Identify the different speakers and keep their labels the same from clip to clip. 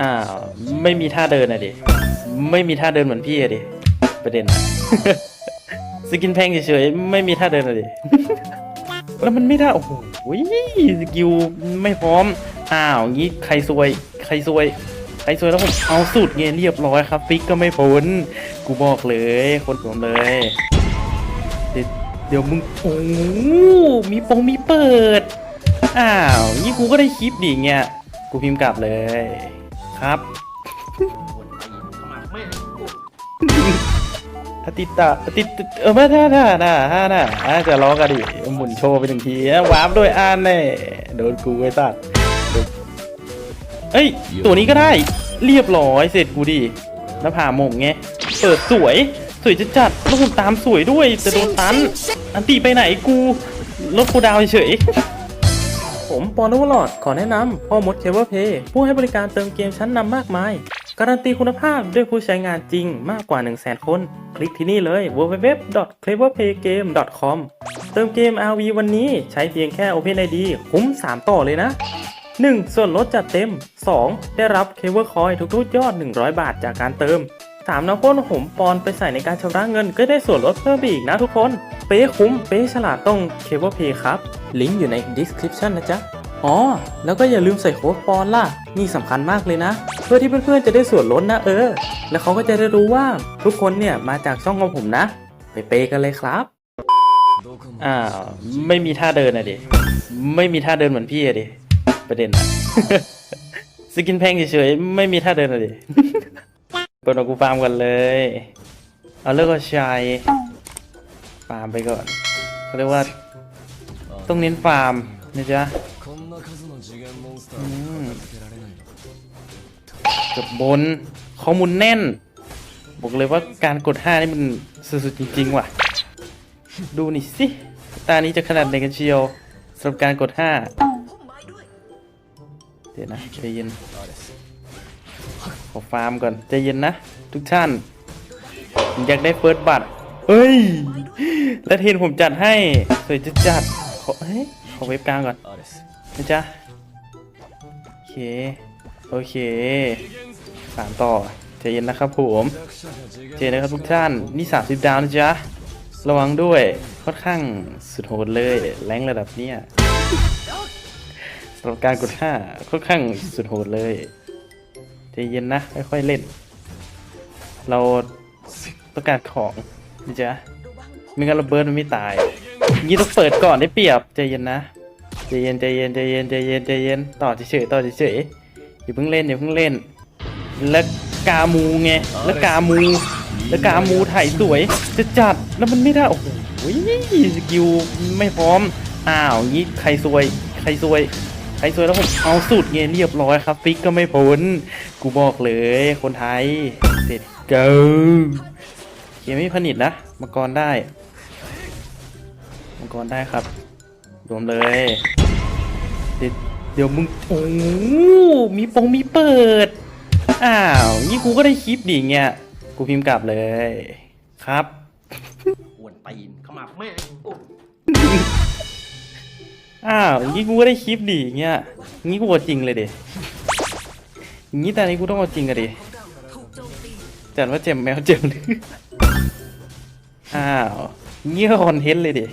Speaker 1: อ้าวไม่มีท่าเดินอะดิ ไม่มีท่าเดินเหมือนพี่อะดิ ประเด็น สกินแพงเฉยๆ ไม่มีท่าเดินอะดิ แล้วมันไม่ได้ โอ้โหสกิลไม่พร้อม อ้าวงี้ใครซวย ใครซวย ใครซวยแล้วผมเอาสุดเงี้ยเรียบร้อยครับ ฟิกก็ไม่พ้น กูบอกเลย คนผมเลย เดี๋ยวมึง โอ้มีปงมีเปิด อ้าวนี่กูก็ได้คลิปดิเงี้ย กูพิมพ์กลับเลย ครับอาติตาอาติตเออไม่ได้ได้ได้ได้ได้อาจะล้อกันดิหมุนโชว์ไปหนึ่งทีนะวาร์ปด้วยอ่านแน่โดนกูไอ้สัตว์โดนเอ้ย ตัวนี้ก็ได้ เรียบร้อยเสร็จกูดิหน้าผาหม่งไง เปิดสวย สวยจะจัดแล้วผมตามสวยด้วยแต่โดนตัน อันตีไปไหนกูลดกูดาวเฉย ผมปอนวลอดขอแนะนำพ่อมดเคเบิลเพย์ผู้ให้บริการเติมเกมชั้นนำมากมาย การันตีคุณภาพด้วยผู้ใช้งานจริงมากกว่า 1 0 0 0 0 0 คน คลิกที่นี่เลย www.cleverplaygame.com เติมเกม RV วันนี้ใช้เพียงแค่ OpenID คุ้ม 3 ต่อเลยนะ 1. ส่วนลดจัดเต็ม 2. ได้รับเคเบิลคอยทุกๆยอด 100 บาทจากการเติม 3. นำโค้ดผมปอนไปใส่ในการชำระเงินก็ได้ส่วนลดเพิ่มไปอีกนะทุกคน เป๊ะคุ้ม เป๊ะฉลาดต้องเคเบิลเพย์ครับ ลิงก์อยู่ใน description นะจ๊ะ อ๋อ แล้วก็อย่าลืมใส่โค้ดปอนล่ะ นี่สำคัญมากเลยนะ เพื่อที่เพื่อนๆจะได้ส่วนลดนะเออ แล้วเขาก็จะได้รู้ว่าทุกคนเนี่ยมาจากช่องของผมนะ ไปเปย์กันเลยครับอ้าวไม่มีท่าเดินอะดิ ไม่มีท่าเดินเหมือนพี่อะดิ ประเด็นอะสกินแพงเฉยๆไม่มีท่าเดินอะดิ เปิดกูฟาร์มกันเลย เอาเลือกเอชัยฟาร์มไปก่อนเขาเรียกว่าต้องเน้นฟาร์มนะจ๊ะกับบนข้อมูลแน่น บอกเลยว่าการกด 5 นี่มันสุดๆจริง ๆ ว่ะ ดูนี่สิ ตานี้จะขนาดไหนกันเชียวสำหรับการกด 5 เดี๋ยวนะใจเย็น ขอฟาร์มก่อนใจเย็นนะ ทุกท่านอยากได้เฟิร์สบัตเฮ้ย และเทนผมจัดให้สวยจัดจัดขอเฮ้ยขอเว็บกลางก่อนนะจ๊ะโอเค โอเคสามต่อใจเย็นนะครับผมเจนะครับทุกท่าน นี่ 30 ดาวนะจ๊ะ ระวังด้วยค่อนข้างสุดโหดเลย แรงระดับเนี้ยสำหรับการกด 5 ค่อนข้างสุดโหดเลย เย็นนะค่อยๆเล่น เราต้องการของนะจ๊ะไม่งั้นเราเบิร์นมันไม่ตายงี้ต้องเปิดก่อนได้เปรียบใจเย็นนะใจเย็นใจเย็นใจเย็นใจเย็นใจเย็นต่อเฉยๆต่อเฉยๆอย่าเพิ่งเล่นอย่าเพิ่งเล่น แล้วกามูไงแล้วกามู แล้วกามูถ่ายสวยจะจัดแล้วมันไม่ได้โอ้โหสกิลไม่พร้อมอ้าวงี้ใครซวย ใครซวยใครซวยแล้วผมเอาสุดเงี้ยเรียบร้อยครับฟิกก็ไม่พ้น กูบอกเลยคนไทยเสร็จเกิเกมไม่ผนิตนะมังกรได้มังกรได้ครับรวมเลยเดี๋ยวเดี๋ยวมึงโอ้โหมีปงมีเปิด อ้าวนี่กูก็ได้คลิปดิเงี้ยกูพิมพ์กลับเลยครับ
Speaker 2: อ้วนตีนเข้ามาแม่งโอ้
Speaker 1: อ้าวงี้กูก็ได้คลิปดิเงี้ยงี้กูเอาจริงเลยดิ งี้ตอนนี้กูต้องเอาจริงกันดิจัดว่าเจ็บแมวเจ็บหรืออ้าวเงี้ยคอนเทนต์เลยดิ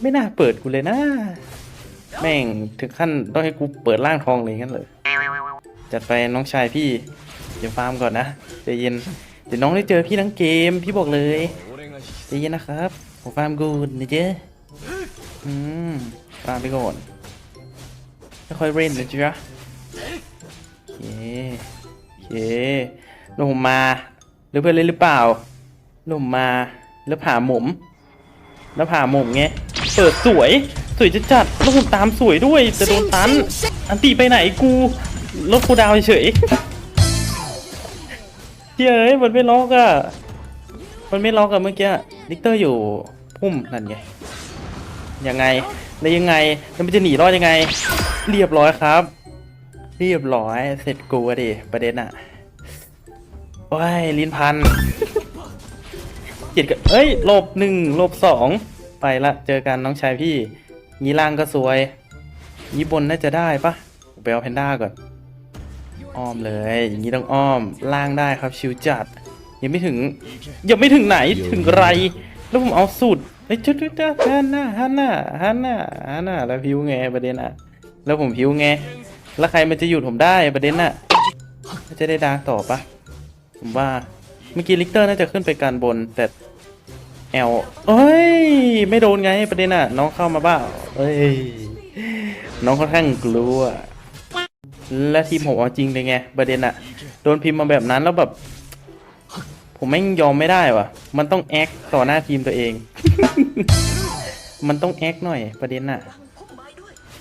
Speaker 1: ไม่น่าเปิดกูเลยนะ แม่งถึงขั้นต้องให้กูเปิดร่างทองเลยงั้นเลย จัดไปน้องชายพี่ เดี๋ยวฟาร์มก่อนนะใจเย็น เดี๋ยวน้องได้เจอพี่ทั้งเกมพี่บอกเลยใจเย็นนะครับผมฟาร์มกูนะเจ๊อืมฟาร์มไปก่อนไม่ค่อยเล่นนะจ๊ะ เคโอเคล้วผมาหรือเพื่อนเล่นหรือเปล่าล้วผมาแล้วผ่าหมม แล้วผ่าหมมไงเปิดสวย สวยจะจัดแล้วผมตามสวยด้วยแต่โดนตัน อันตีไปไหนกูลดกูดาวเฉยเฮ้ยมันไม่ล็อกอะมันไม่ล็อกอะเมื่อกี้ลิกเตอร์อยู่พุ่มนั่นไงยังไงแล้วยังไงแล้วมันจะหนีรอดยังไง เรียบร้อยครับ เรียบร้อย เสร็จกูดิ ประเด็นอะว้ายลิ้นพันเกียดกับเอ้ยลบหนึ่งลบสองไปละเจอกันน้องชายพี่งี้ล่างก็สวยงี้บนน่าจะได้ปะไปเอาแพนด้าก่อน อ้อมเลย อย่างนี้ต้องอ้อมล่างได้ครับชิวจัด ยังไม่ถึง ยังไม่ถึงไหนถึงไร แล้วผมเอาสุดไอ้ยจุดจุดจุดฮันน่าฮันน่าฮันน่าฮันน่าแล้วพิวไงประเด็นอะแล้วผมพิวไง แล้วใครมันจะหยุดผมได้ประเด็นอะจะได้ดาร์กต่อปะผมว่าเมื่อกี้ลิกเตอร์น่าจะขึ้นไปการบนแต่แอลเอ้ย ไม่โดนไงประเด็นอะน้องเข้ามาบ้าเอ้ย น้องค่อนข้างกลัว และทีมผมเอาจริงเลยไงประเด็นอะโดนพิมพ์มาแบบนั้นแล้วแบบ ผมไม่ยอมไม่ได้ว่ะ มันต้องแอคต่อหน้าทีมตัวเอง มันต้องแอคหน่อยประเด็นอะโอเค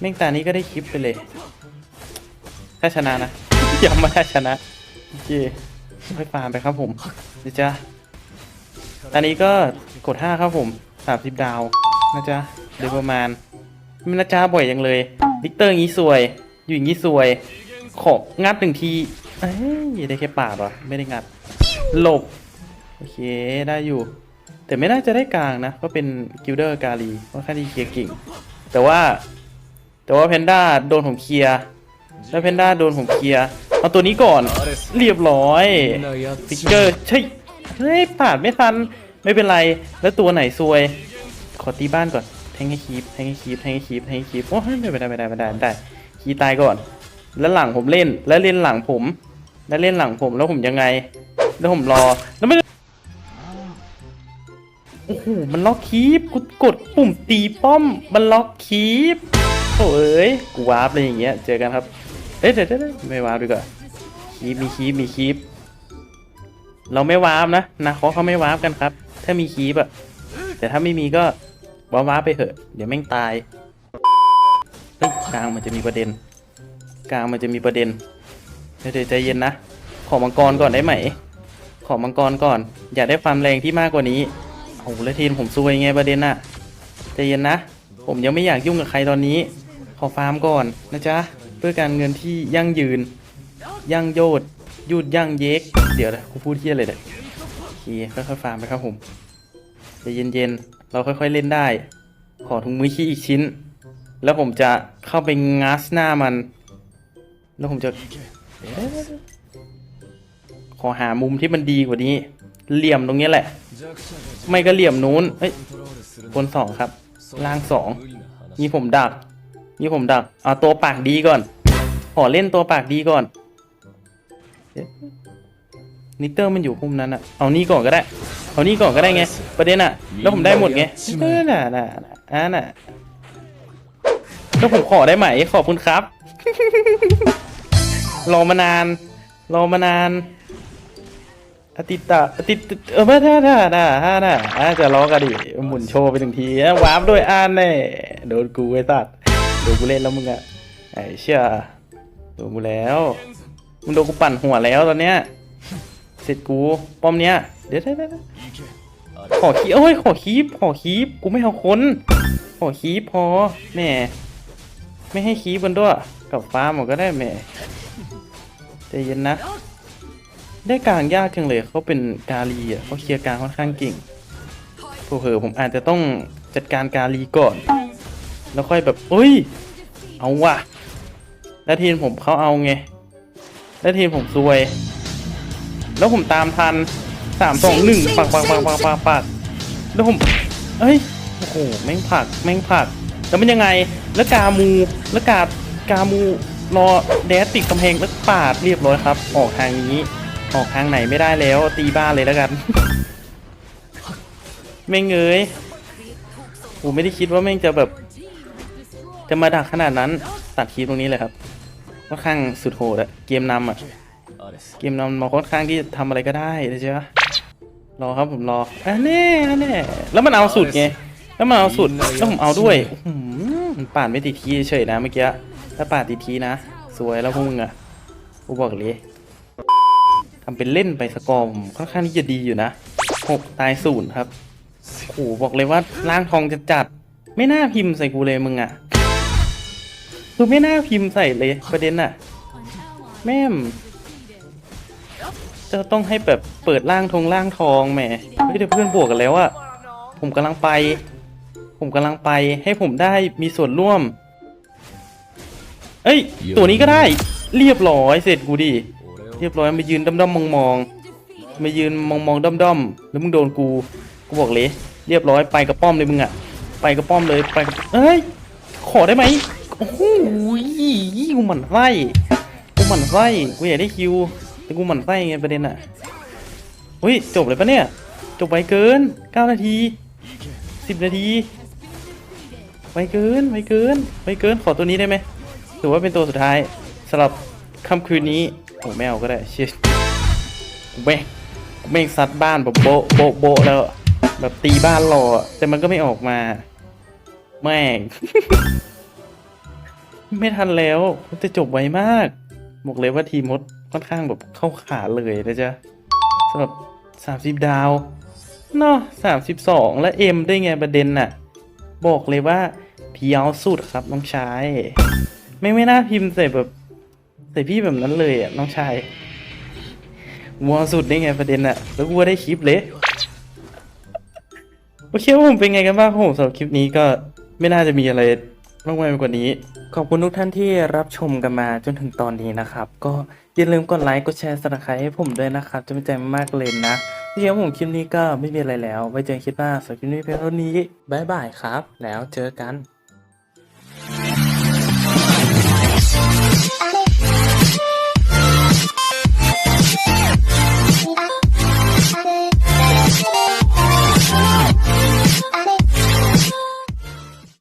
Speaker 1: แม่งตานี้ก็ได้คลิปไปเลย ถ้าชนะนะย้ำมาถ้ชนะโอเคค่อยฟาร์มไปครับผมนะจ๊ะตอนนี้ก็กด 5 ครับผม 30 ดาวนะจ๊ะโดยประมาณมันนะจ๊ะบ่อยจังเลยลิกเตอร์อย่างนี้สวย อยู่อย่างนี้สวย ของงัดหนึ่งทีเอ้ยได้แค่ปาดวะไม่ได้งัด หลบ โอเคได้อยู่ แต่ไม่น่าจะได้กลางนะ ก็เป็นกิลเดอร์กาลีเพราะค่าดีเคลียร์เก่ง แต่ว่า แต่ว่าเพนด้าโดนผมเคลียร์แล้วเพนด้าโดนผมเคลียร์เอาตัวนี้ก่อนเรียบร้อยฟิกเกอร์ใช่เฮ้ยผ่านไม่ทันไม่เป็นไร แล้วตัวไหนซวย ขอตีบ้านก่อนแทงให้คีบแทงให้คีบแทงให้คีบแทงให้คีบโอ้ยไม่ได้ไม่ได้ไม่ได้ไม่ได้คีตายก่อน แล้วหลังผมเล่นแล้วเล่นหลังผม แล้วเล่นหลังผมแล้วผมยังไง แล้วผมรอแล้วไม่โอ้โหมันล็อกคีบกดกดปุ่มตีป้อมมันล็อกคีบ โอ้ยกูวาร์ปเลยอย่างเงี้ย เจอกันครับ เอ้ยเดี๋ยวเดี๋ยวไม่วาร์ปดีกว่าคีบมีคีบมีคีบเราไม่วาร์ปนะนะเขาเขาไม่วาร์ปกันครับ ถ้ามีคีบอะแต่ถ้าไม่มีก็วาร์ปวาไปเถอะ เดี๋ยวแม่งตายเฮ้ยกลางมันจะมีประเด็น กลางมันจะมีประเด็นเดี๋ยวใจเย็นนะ ขอมังกรก่อนได้ไหม ขอมังกรก่อน อยากได้ความแรงที่มากกว่านี้โอ้โหแล้วทีมผมซวยไงประเด็นน่ะใจเย็นนะ ผมยังไม่อยากยุ่งกับใครตอนนี้ อฟาร์มก่อนนะจ๊ะ เพื่อการเงินที่ยั่งยืน ยั่งโยดยุดยั่งเยก เดี๋ยวนะกูพูดเที่ยอะไรเนี่ยโอเคค่อยๆฟาร์มไปครับผมจะเย็นๆ เราค่อยๆเล่นได้ ขอถุงมือขี้อีกชิ้น แล้วผมจะเข้าไปงัสหน้ามัน แล้วผมจะ ขอหามุมที่มันดีกว่านี้ เหลี่ยมตรงนี้แหละ ไม่ก็เหลี่ยมนู้นเฮ้ยบนสองครับ ล่างสองมีผมดัก นี่ผมดักเอาตัวปากดีก่อน ขอเล่นตัวปากดีก่อนเอ๊ะนิเตอร์มันอยู่พุ่มนั้นอะเอานี่ก่อนก็ได้ เอานี่ก่อนก็ได้ไง ประเด็นอะแล้วผมได้หมดไงเออน่ะน่ะน่ะอ่าน่ะแล้วผมขอได้ไหม ขอบคุณครับ รอมานาน รอมานานอาติตะอาติตเออไม่ได้ได้ได้ได้ได้อาจะล้อกันดิหมุนโชว์ไปหนึ่งทีนะวาร์ปด้วยอ่านแน่โดนกูไอ้สัตว์ โดนกูเล่นแล้วมึงอะไอ้เชี่ยโดนกูแล้วมึงโดนกูปั่นหัวแล้วตอนเนี้ยเสร็จกูป้อมเนี้ยเดี๋ยวเดี๋ยวขอคีบเอ้ยขอคีบขอคีบกูไม่เอาคน ขอคีบพอแม่ไม่ให้คีบกันด้วยกับฟ้าร์มก็ได้แม่ใจเย็นนะได้กลางยากจังเลยเขาเป็นกาลีอะเขาเคลียร์กลางค่อนข้างเก่งเผื่อผมอาจจะต้องจัดการกาลีก่อน แล้วค่อยแบบเอ้ย เอาว่ะ แล้วทีมผมเขาเอาไง แล้วทีมผมซวย แล้วผมตามทันสามสองหนึ่งปักปักปักปักปักปักแล้วผมเอ้ย โอ้โห แม่งผัก แม่งผัก แล้วมันยังไง แล้วกามู แล้วกากามูรอแดดติดกำแพงแล้วปาดเรียบร้อยครับ ออกทางนี้ ออกทางไหนไม่ได้แล้ว ตีบ้านเลยแล้วกันแม่งเอ้ยผมไม่ได้คิดว่าแม่งจะแบบ จะมาดักขนาดนั้นตัดคลิปตรงนี้เลยครับค่อนข้างสุดโหดอะเกมนำอะเกมนำมาค่อนข้างที่จะทำอะไรก็ได้ใช่ไหมรอครับผมรออันนี้อันนี้แล้วมันเอาสุดไงแล้วมันเอาสุดแล้วผมเอาด้วยป่านไม่ติดทีเฉยนะเมื่อกี้ถ้าป่านติดทีนะ สวยแล้วพวกมึงอะกูบอกเลยทำเป็นเล่นไปสกอร์มค่อนข้างที่จะดีอยู่นะหกตายศูนย์ครับโอ้บอกเลยว่าร่างทองจะจัดไม่น่าพิมพ์ใส่กูเลยมึงอะ คือไม่น่าพิมพ์ใส่เลยประเด็นอะแม่ม จะต้องให้แบบเปิดร่างทงร่างทองแหมเฮ้ยเดี๋ยวเพื่อนบวกกันแล้วอะผมกำลังไป ผมกำลังไปให้ผมได้มีส่วนร่วม เอ้ย ตัวนี้ก็ได้ เรียบร้อยเสร็จกูดิเรียบร้อยมายืนด้อมด้อมมองมองมายืนมองมองด้อมด้อมแล้วมึงโดนกูกูบอกเลย เรียบร้อยไปกระป้อมเลยมึงอะไปกระป้อมเลยไปเอ้ยขอได้ไหม โอ้โหกูหมั่นไส้กูหมั่นไส้กูอยากได้คิว แต่กูหมั่นไส้ไงประเด็นอะอุ้ยจบเลยปะเนี่ย จบไวเกิน9นาที10นาทีไวเกินไวเกินไวเกินขอตัวนี้ได้ไหมถือว่าเป็นตัวสุดท้ายสำหรับค่ำคืนนี้โอ้ไม่เอาก็ได้เชี่ยกูแม่งกูแม่งซัดบ้านแบบโบโบโบแล้วแบบตีบ้านรออแต่มันก็ไม่ออกมา แม่ง ไม่ทันแล้วมันจะจบไวมาก บอกเลยว่าทีมดค่อนข้างแบบเข้าขาเลยนะจ๊ะสำหรับสามสิบดาวเนาะสามสิบสองแล้วเอ็มได้ไงประเด็นน่ะ บอกเลยว่าเพียวสุดครับน้องชาย ไม่ไม่น่าพิมพ์ใส่แบบใส่พี่แบบนั้นเลยอะน้องชายวัวสุดได้ไงประเด็นน่ะ แล้ววัวได้คลิปเลยโอเคผมเป็นไงกันบ้างผมสำหรับคลิปนี้ก็ไม่น่าจะมีอะไร มากมายไปกว่านี้ ขอบคุณทุกท่านที่รับชมกันมาจนถึงตอนนี้นะครับ ก็อย่าลืมกดไลค์กดแชร์สนับสนุนให้ผมด้วยนะครับ จะเป็นใจมากเลยนะที่จริงๆผมคลิปนี้ก็ไม่มีอะไรแล้ว ไว้เจอกันคลิปหน้าสำหรับคลิปนี้เพียงเท่านี้บ๊ายบายครับ แล้วเจอกัน